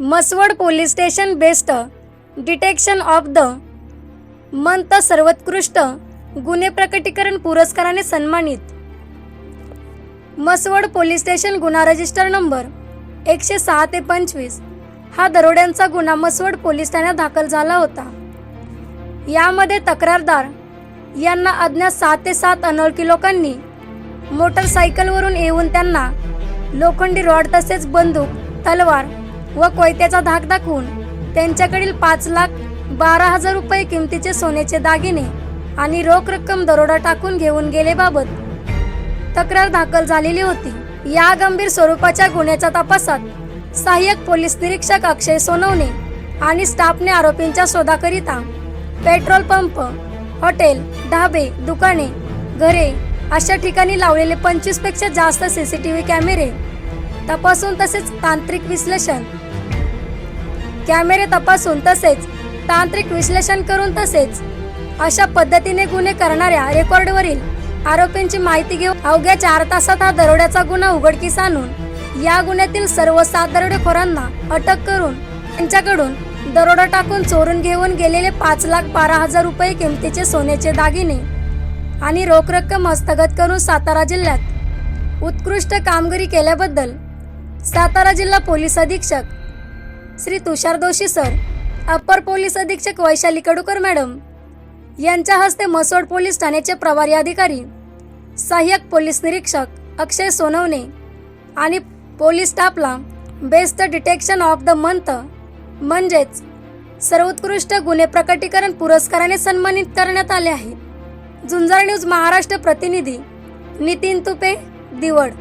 Mhaswad police station best detection of the month सर्वोत्कृष्ट गुन्हे प्रकटीकरण पुरस्काराने सन्मानित. मसवड पोलीस स्टेशन गुन्हा रजिस्टर नंबर एकशे सहा ते पंचवीस. हा दरोड्यांचा गुन्हा मसवड पोलीस ठाण्यात दाखल झाला होता. यामध्ये तक्रारदार यांना अज्ञात सात ते सात अनोळखी लोकांनी मोटरसायकलवरून येऊन त्यांना लोखंडी रॉड तसेच बंदूक तलवार व कोयत्याचा धाक दाखवून त्यांच्याकडील पाच लाख बारा हजार रुपये किमतीचे सोन्याचे दागिने आणि रोख रक्कम दरोडा टाकून घेऊन गेलेबाबत तक्रार दाखल झालेली होती. या गंभीर स्वरूपाच्या गुन्ह्याच्या तपासात सहाय्यक पोलीस निरीक्षक अक्षय सोनवणे आणि स्टाफने आरोपींच्या शोधाकरिता पेट्रोल पंप हॉटेल ढाबे दुकाने घरे अशा ठिकाणी लावलेले पंचवीसपेक्षा जास्त सीसीटीव्ही कॅमेरे तपासून तसेच तांत्रिक विश्लेषण. कॅमेरे तपासून तसेच तांत्रिक विश्लेषण करून तसेच अशा पद्धतीने गुन्हे करणाऱ्या रेकॉर्डवरील आरोपींची माहिती घेऊन अवघ्या चार तासात हा दरोड्याचा गुन्हा उघडकीस आणून या गुन्ह्यातील सर्व सात दरोडेखोरांना अटक करून त्यांच्याकडून दरोडा टाकून चोरून घेऊन गेलेले पाच लाख बारा हजार रुपये किमतीचे सोन्याचे दागिने आणि रोख रक्कम हस्तगत करून सातारा जिल्ह्यात उत्कृष्ट कामगिरी केल्याबद्दल सातारा जिल्हा पोलीस अधीक्षक. Shri Tushar Doshi sir upper police अधीक्षक वैशाली कडूकर मॅडम. यांच्या हस्ते मसोड पोलीस ठाण्याचे प्रभारी अधिकारी सहाय्यक पोलीस निरीक्षक अक्षय सोनवणे आणि पोलीस स्टाफला best detection of the month म्हणजेच सर्वोत्कृष्ट गुन्हे प्रकटीकरण पुरस्काराने सन्मानित करण्यात आले आहे. झुंजार न्यूज महाराष्ट्र प्रतिनिधी नितीन तुपे दिवड.